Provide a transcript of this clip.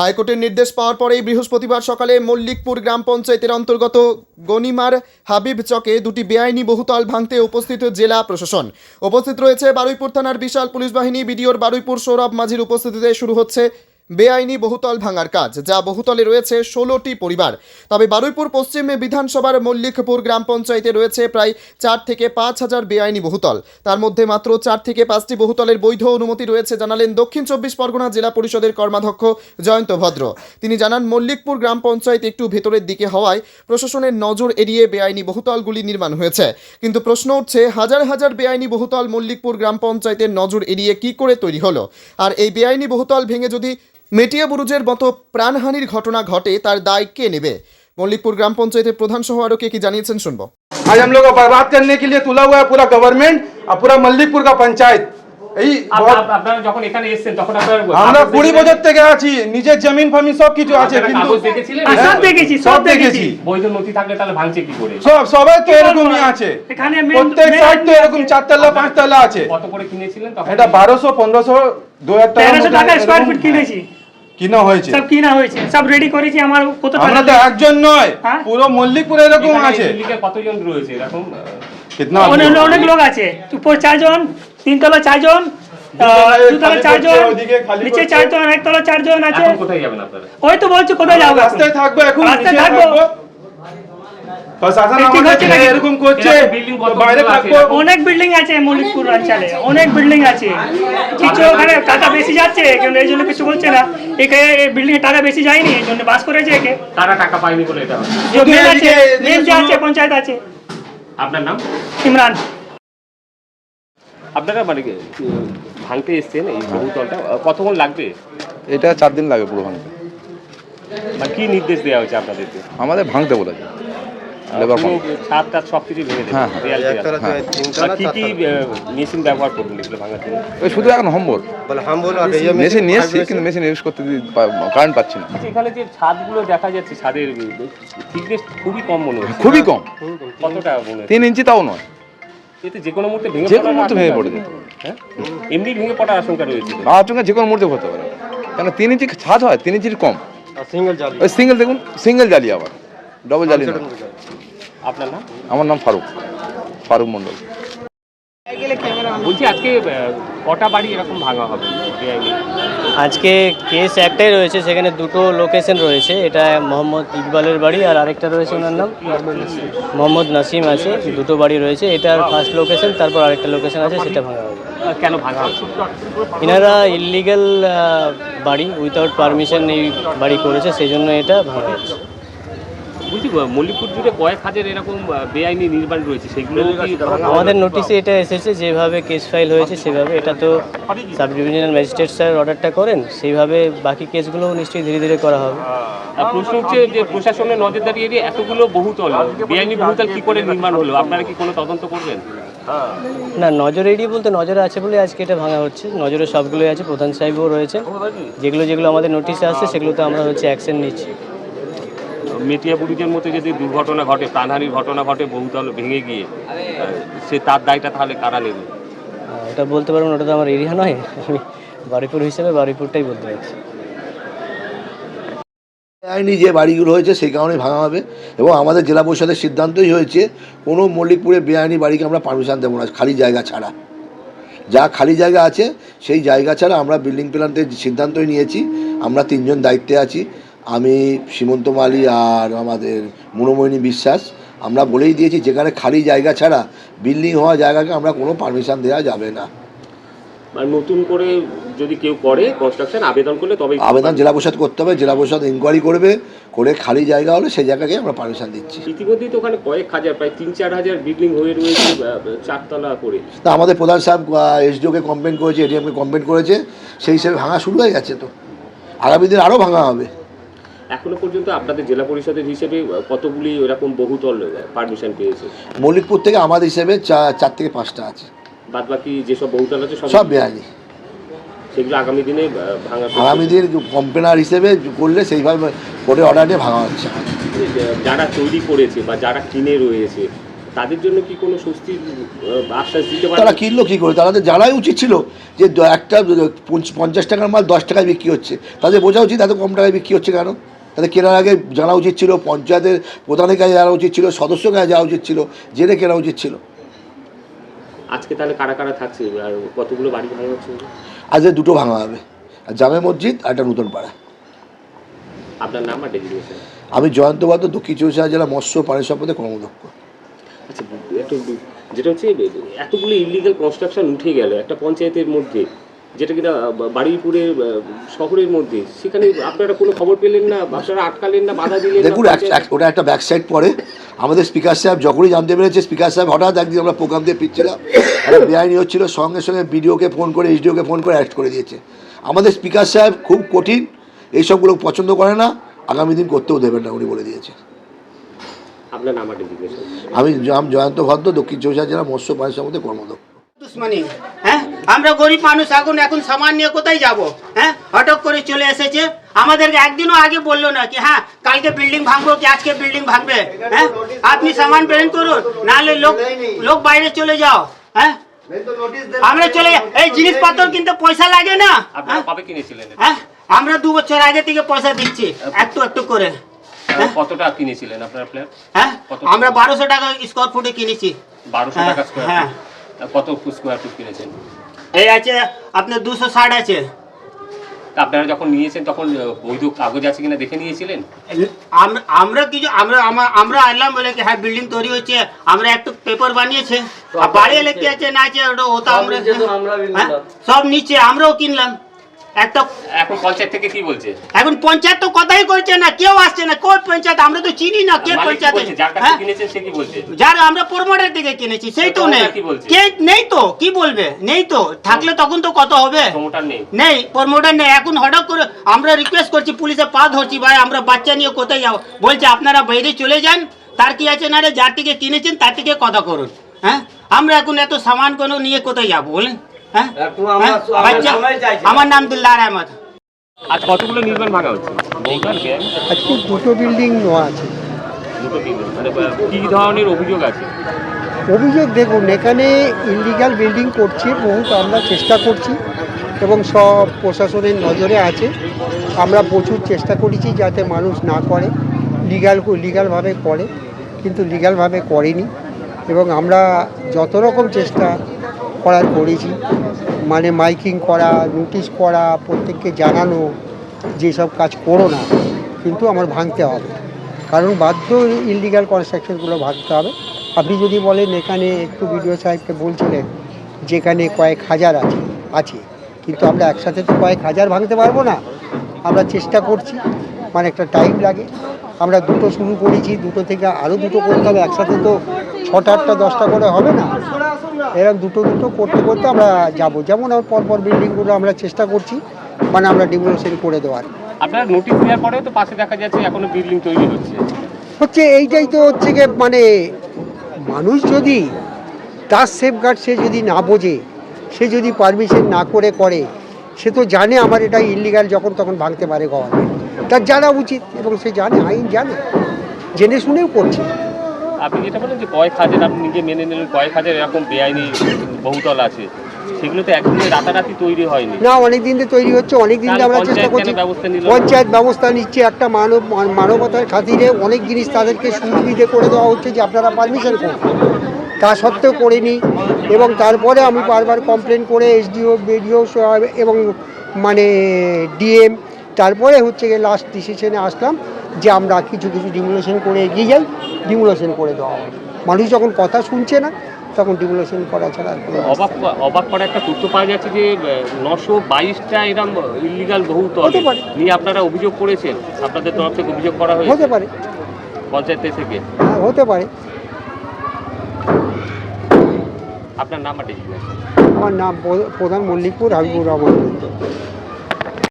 হাইকোর্টের নির্দেশ পাওয়ার পরেই বৃহস্পতিবার সকালে মল্লিকপুর গ্রাম পঞ্চায়েতের অন্তর্গত গনিমার হাবিব চকে দুটি বেআইনি বহুতল ভাঙতে উপস্থিত জেলা প্রশাসন। উপস্থিত রয়েছে বারুইপুর থানার বিশাল পুলিশ বাহিনী, বিডিওর বারুইপুর সৌরভ মাঝির উপস্থিতিতে শুরু হচ্ছে বেআইনি বহুতল ভাঙার কাজ, যা বহুতলে রয়েছে ষোলোটি পরিবার। তবে বারুইপুর পশ্চিম বিধানসভার মল্লিকপুর গ্রাম পঞ্চায়েতে রয়েছে প্রায় চার থেকে পাঁচ হাজার বেআইনি বহুতল। তার মধ্যে মাত্র চার থেকে পাঁচটি বহুতলের বৈধ অনুমতি রয়েছে, জানালেন দক্ষিণ চব্বিশ পরগনা জেলা পরিষদের কর্মাধ্যক্ষ জয়ন্ত ভদ্র। তিনি জানান, মল্লিকপুর গ্রাম পঞ্চায়েত একটু ভেতরের দিকে হওয়ায় প্রশাসনের নজর এড়িয়ে বেআইনি বহুতলগুলি নির্মাণ হয়েছে। কিন্তু প্রশ্ন উঠছে, হাজার হাজার বেআইনি বহুতল মল্লিকপুর গ্রাম পঞ্চায়েতের নজর এড়িয়ে কি করে তৈরি হলো? আর এই বেআইনি বহুতল ভেঙে যদি মেটিয়া বুরুজের মতো প্রাণহানির ঘটনা ঘটে তার দায় কে নেবে মল্লিকপুর গ্রাম পঞ্চায়েতের প্রধান সহ আরও কে কি জানিয়েছেন শুনবো आज हम लोग को बर्बाद करने के लिए तुला हुआ है पूरा गवर्नमेंट और पूरा मल्लिकपुर का पंचायत এই আপ- बहुत- আপ- আপনারা যখন এখানে এসেছেন তখন আপনার আমরা কাগজ কুড়ি দেখেছিলেন? বছর থেকে আছি নিজের জমিন ফামি সব কিছু আছে আপনারা কিন্তু কাগজ দেখেছিলেন হ্যাঁ, সব দেখেছি, সব দেখেছি। বৈধ নথি থাকলে তাহলে ভাঙছে কি করে সব সবাই তো এরকমই আছে এখানে main- প্রত্যেক main সাইড তো আছে। এরকম চারতলা পাঁচতলা আছে কত করে কিনেছিলেন তখন এটা বারোশো পনেরোশো দু হাজার টাকার তেরোশো মধ্যে টাকা স্কোয়ার এরকম ফিট কিনেছি কিনা হয়েছে? সব কিনা হয়েছে সব রেডি করেছি আমার কত আমরা তো একজন নয় হ্যাঁ? পুরো মল্লিকপুর এরকম আছে। কতজন রয়েছে? এরকম কিতনা অনেক লোক? আছে। উপর চারজন তিনতলা দুতলা নিচে। চারজন একতলা চারজন আছে। কোথায় যাবেন আপনারা? ওই তো বলছি কোথায় যাব? রাস্তায় থাকব এখন রাস্তায় থাকব। অনেক বিল্ডিং আছে মল্লিকপুর অঞ্চলে অনেক বিল্ডিং আছে। কিছু ওখানে টাকা বেশি যাচ্ছে কিন্তু এই জন্য কিছু বলছে না। এখানে বিল্ডিং এ টাকা বেশি যায়নি এই জন্য বাস করেছে একে। টাকা পায়নি বলে এটা আছে পঞ্চায়েত আছে। আপনার নাম? ইমরান। আপনারা মানে ভাঙতে এসছেন এই বহুতলটা? কতক্ষণ লাগবে? এটা চার দিন লাগে পুরো ভাঙতে। মানে কি নির্দেশ দেওয়া হয়েছে আপনাদেরকে? আমাদের ভাঙতে বলেছে। লেবার ছাদ টাদ সব কিছু ভেঙে দেবে হ্যাঁ, হ্যাঁ। হ্যাঁ। আর কি কি মেশিন ব্যবহার করবেন এগুলো ভাঙার জন্য? ওই শুধু এখন মেশিন নিয়ে এসছি কিন্তু মেশিন ইউজ করতে কারেন্ট পাচ্ছি না। আচ্ছা এখানে যে ছাদগুলো দেখা যাচ্ছে ছাদের থিকনেস খুবই কম মনে হচ্ছে খুবই কম। মনে তিন ইঞ্চি তাও নয়। এতে যে কোনো মুহূর্তে ভেঙে যে কোনো মুহূর্তে ভেঙে পড়ে যেতে হ্যাঁ? এমনি ভেঙে পড়ার আশঙ্কা রয়েছে। চোখে যে কোনো মুহূর্তে হতে পারে। কেন তিন ইঞ্চি ছাদ হয় তিন ইঞ্চির কম। সিঙ্গেল জালি। ওই সিঙ্গেল দেখুন সিঙ্গেল জালি আবার। ডবল জালি না আপনার নাম? আমার নাম ফারুক। ফারুক মণ্ডল। বলছি আজকে কটা বাড়ি এরকম ভাঙা হবে? আজকে কেস একটাই রয়েছে সেখানে দুটো লোকেশন রয়েছে। এটা মোহাম্মদ ইকবালের বাড়ি আর আরেকটা রয়েছে ওনার নাম? মোহাম্মদ নাসিম আছে দুটো বাড়ি রয়েছে। এটার ফার্স্ট লোকেশন তারপর আরেকটা লোকেশন আছে সেটা ভাঙা হবে। কেন ভাঙা হচ্ছে এনারা ইলিগাল বাড়ি উইথাউট পারমিশন এই বাড়ি করেছে সেই জন্য এটা ভাঙা হচ্ছে বলছি মল্লিকপুর জুড়ে কয়েক হাজার এরকম বেআইনি নির্মাণ রয়েছে সেগুলো? আমাদের নোটিশে এটা এসেছে যেভাবে কেস ফাইল হয়েছে সেভাবে এটা তো সাব ডিভিশনাল ম্যাজিস্ট্রেট স্যার অর্ডারটা করেন সেইভাবে বাকি কেসগুলোও নিশ্চয়ই ধীরে ধীরে করা হবে। আর প্রশ্ন হচ্ছে যে প্রশাসনের নজরদারি এড়িয়ে এতগুলো বহুতল বেআইনি বহুতল কি করে নির্মাণ হলো? আপনারা কি কোনো তদন্ত করবেন? না নজর এড়িয়ে বলতে নজরে আছে বলে আজকে এটা ভাঙা হচ্ছে। নজরে সবগুলোই আছে প্রধান সাহেবও রয়েছে। যেগুলো যেগুলো আমাদের নোটিশে আসছে সেগুলোতে আমরা হচ্ছে অ্যাকশন নিচ্ছি। মেটিয়া বুড়িদের মতো যদি দুর্ঘটনা ঘটে প্রাণহানির ঘটনা ঘটে বহুতল ভেঙে গিয়ে সে তার দায়টা তাহলে কারা নেবে? ওটা বলতে পারব না ওটা তো আমার এরিয়া নয়। আমি বারিপুর হিসেবে বারিপুরটাই বলতে পারছি আইনি যে বাড়িগুলো হয়েছে সেই কারণে ভাঙা হবে। এবং আমাদের জেলা পরিষদের সিদ্ধান্তই হয়েছে কোনো মল্লিকপুরে বেআইনি বাড়িকে আমরা পারমিশন দেবো না খালি জায়গা ছাড়া। যা খালি জায়গা আছে সেই জায়গা ছাড়া আমরা বিল্ডিং প্ল্যানতে সিদ্ধান্তই নিয়েছি। আমরা তিনজন দায়িত্বে আছি। আমি সীমন্ত মালি আর আমাদের মনোময়নী বিশ্বাস আমরা বলেই দিয়েছি যেখানে খালি জায়গা ছাড়া বিল্ডিং হওয়া জায়গাকে আমরা কোনো পারমিশন দেওয়া যাবে না। মানে নতুন করে যদি কেউ করে কনস্ট্রাকশন আবেদন করলে তবে আবেদন জেলা পরিষদ করতে হবে জেলা পরিষদ ইনকোয়ারি করবে করে খালি জায়গা হলে সেই জায়গাকে আমরা পারমিশন দিচ্ছি। ইতিমধ্যেই তো ওখানে কয়েক হাজার প্রায় তিন চার হাজার বিল্ডিং হয়ে রয়েছে চারতলা করে। তা আমাদের প্রধান সাহেব এসডিওকে কমপ্লেন করেছে এডিএমকে কমপ্লেন করেছে সেই হিসেবে ভাঙা শুরু হয়ে গেছে তো। আগামী দিন আরও ভাঙা হবে। এখনও পর্যন্ত আপনাদের জেলা পরিষদের হিসেবে কতগুলি এরকম বহুতল পারমিশন পেয়েছে? মল্লিকপুর থেকে আমাদের হিসেবে চার থেকে পাঁচটা আছে। বাদ বাকি যেসব বহুতল আছে সব বেআইনি। সেগুলো আগামী দিনে ভাঙা আগামী দিন কমপ্লেনার হিসেবে করলে সেইভাবে কোর্টে অর্ডার নিয়ে ভাঙা হচ্ছে। যারা তৈরি করেছে বা যারা কিনে রয়েছে তাদের জন্য কি কোনো স্বস্তির আশ্বাস দিতে তারা কিনলো কী করে? তাদের জানাই উচিত ছিল যে একটা পঞ্চাশ টাকার মাল দশ টাকায় বিক্রি হচ্ছে। তাদের বোঝা উচিত এত কম টাকায় বিক্রি হচ্ছে কেন? তাদের কেনার আগে জানা উচিত ছিল পঞ্চায়েতের প্রধানের কাছে জানা উচিত ছিল সদস্যের কাছে যাওয়া উচিত ছিল জেনে কেনা উচিত ছিল। আজকে তাহলে কারা কারা থাকছে? আর কতগুলো বাড়ি ভাঙা হচ্ছে? আজকে দুটো ভাঙা হবে। আর জামে মসজিদ আর একটা নতুন পাড়া। আপনার নাম আর ডেজিগনেশন আমি জয়ন্ত বাদ দক্ষিণ চৌষা জেলা মৎস্য প্রাণী সম্পদে কর্মদক্ষ। আচ্ছা একটু যেটা হচ্ছে এতগুলো ইলিগাল কনস্ট্রাকশন উঠে গেল একটা পঞ্চায়েতের মধ্যে। যেটা কিনা বা- বারুইপুরে আহ, শহরের মধ্যে। সেখানে আপনারা কোনো খবর পেলেন না? আপনারা আটকালেন না? বাধা দিলেন দেখুন ওটা একটা ব্যাক সাইড পড়ে আমাদের স্পিকার সাহেব যখনই জানতে পেরেছে স্পিকার সাহেব হঠাৎ একদিন আমরা প্রোগ্রাম দিয়ে ফিরছিলাম। একটা বেআইনি হচ্ছিল সঙ্গে সঙ্গে বিডিওকে ফোন করে এইচডিওকে ফোন করে অ্যারেস্ট করে দিয়েছে। আমাদের স্পিকার সাহেব খুব কঠিন এইসবগুলো পছন্দ করে না আগামী দিন করতেও দেবেন না উনি বলে দিয়েছে। আপনার নাম আমি জয়ন্ত ভদ্র দক্ষিণ চৌষা জেলা মৎস্য প্রাণী সম্পদে কর্মদক্ষ। দুশ্মনী হ্যাঁ? আমরা গরিব মানুষ এখন এখন সামান নিয়ে কোথায় যাব? হ্যাঁ? হঠাৎ করে চলে এসেছে। আমাদেরকে একদিনও আগে বলল না কি হ্যাঁ কালকে বিল্ডিং ভাঙবো কি আজকে বিল্ডিং ভাঙবে? হ্যাঁ? আপনি সামান প্রেরণ করুন নাহলে লোক লোক বাইরে চলে যাও হ্যাঁ? আমরা চলে এই জিনিসপত্র কিন্তু পয়সা লাগে না হ্যাঁ? কবে কিনেছিলেন হ্যাঁ? আমরা দু বছর আগে থেকে পয়সা দিচ্ছি একটু একটু করে কত টাকা কিনেছিলেন আপনার ফ্ল্যাট? হ্যাঁ? আমরা বারোশো টাকা স্কোয়ার ফুটে কিনেছি। বারোশো টাকা স্কোয়ার হ্যাঁ। কত স্কোয়ার ফুট কিনেছেন? এই আছে আপনার দুশো ষাট আছে। আপনারা যখন নিয়েছেন তখন বৈধ কাগজ আছে কিনা দেখে নিয়েছিলেন? আমরা কিছু আমরা আমরা আনলাম বলে কি হ্যাঁ বিল্ডিং তৈরি হচ্ছে আমরা একটু পেপার বানিয়েছে। আর বাড়ি এলে কি আছে না আছে ওটা ওটা আমরা হ্যাঁ, সব নিচে আমরাও কিনলাম। একটা এখন পঞ্চায়েত থেকে কি বলছে? এখন পঞ্চায়েত তো কথাই করছে না কেউ আসছে না। কোন পঞ্চায়েত? আমরা তো চিনি না কে পঞ্চায়েত বলছে? যার কাছে হ্যাঁ? কিনেছেন সে কি বলছে? যার আমরা প্রমোটার থেকে কিনেছি সেই তো তো নেই। ওরা কি বলছে? কে নেই তো কি বলবে? নেই তো। থাকলে তখন তো কত হবে? প্রমোটার নেই। নেই প্রমোটার নেই। এখন হঠাৎ করে আমরা রিকোয়েস্ট করছি পুলিশে পা ধরছি ভাই আমরা বাচ্চা নিয়ে কোথায় যাব? বলছে আপনারা বাইরে চলে যান তার কি আছে না রে? যার থেকে কিনেছেন তার থেকে কথা করুন হ্যাঁ? আমরা এখন এত সামান কোনো নিয়ে কোথায় যাব বলেন? আমার নাম দিল্লার আহমদ। আজ কতগুলো নির্মাণ ভাঙা হচ্ছে? আজকে দুটো বিল্ডিং নেওয়া আছে। মানে কি ধরনের অভিযোগ আছে? অভিযোগ দেখুন এখানে ইলিগাল বিল্ডিং করছে বহুত আমরা চেষ্টা করছি এবং সব প্রশাসনের নজরে আছে। আমরা প্রচুর চেষ্টা করেছি যাতে মানুষ না করে লিগাল লিগালভাবে করে কিন্তু লিগালভাবে করেনি। এবং আমরা যত রকম চেষ্টা করার করেছি। মানে মাইকিং করা, নোটিশ করা, প্রত্যেককে জানানো যেসব কাজ করো না, কিন্তু আমার ভাঙতে হবে। কারণ বাধ্য ইলিগাল কনস্ট্রাকশনগুলো ভাঙতে হবে। আপনি যদি বলেন এখানে একটু বিডিও সাহেবকে বলছিলেন, যেখানে কয়েক হাজার আছে আছে, কিন্তু আমরা একসাথে তো কয়েক হাজার ভাঙতে পারব না। আমরা চেষ্টা করছি মানে একটা টাইম লাগে। আমরা দুটো শুরু করেছি, দুটো থেকে আরও দুটো করতে হবে। একসাথে তো ছটা আটটা দশটা করে হবে না। এরকম দুটো দুটো করতে করতে আমরা যাব। যেমন আমার পরপর বিল্ডিংগুলো আমরা চেষ্টা করছি মানে আমরা ডিমোলেশন করে দেওয়ার। আপনারা নোটিশ দেওয়ার পরেও তো পাশে দেখা যাচ্ছে এখনও বিল্ডিং তৈরি হচ্ছে। হচ্ছে এইটাই তো হচ্ছে গিয়ে মানে মানুষ যদি তার সেফগার্ড সে যদি না বোঝে সে যদি পারমিশন না করে করে সে তো জানে আমার এটা ইলিগাল যখন তখন ভাঙতে পারে গভর্নমেন্ট তার জানা উচিত এবং সে জানে আইন জানে। জেনে শুনেও করছে। আপনি যেটা বলেন যে কয়েক হাজার আপনি নিজে মেনে নিলেন কয়েক হাজার এরকম বেআইনি বহুতল আছে সেগুলো তো একদিনে রাতারাতি তৈরি হয়নি। না অনেক দিন তৈরি হচ্ছে অনেক দিন থেকে আমরা চেষ্টা পঞ্চায়েত করছি ব্যবস্থা পঞ্চায়েত ব্যবস্থা নিচ্ছে একটা মানব মানবতার খাতিরে অনেক জিনিস তাদেরকে সুবিধে করে দেওয়া হচ্ছে যে আপনারা পারমিশন করুন। তা সত্ত্বেও করিনি এবং তারপরে আমি বারবার কমপ্লেন করে এসডিও বিডিও এবং মানে ডিএম তারপরে হচ্ছে গিয়ে লাস্ট ডিসিশনে আসলাম। যে আমরা কিছু কিছু ডিমুলেশন করে এগিয়ে যাই ডিমুলেশন করে দেওয়া হবে। মানুষ যখন কথা শুনছে না তখন ডিমুলেশন করা ছাড়া আর অবাক অবাক করা একটা তথ্য পাওয়া যাচ্ছে যে নশো বাইশটা এরকম ইলিগাল বহু হতে পারে। নিয়ে আপনারা অভিযোগ করেছেন। আপনাদের তরফ থেকে অভিযোগ করা হয়েছে। হতে পারে। পঞ্চায়েত থেকে। হ্যাঁ হতে পারে। আপনার নাম আমার নাম প্রধান মল্লিকপুর হাবিবুর রহমান।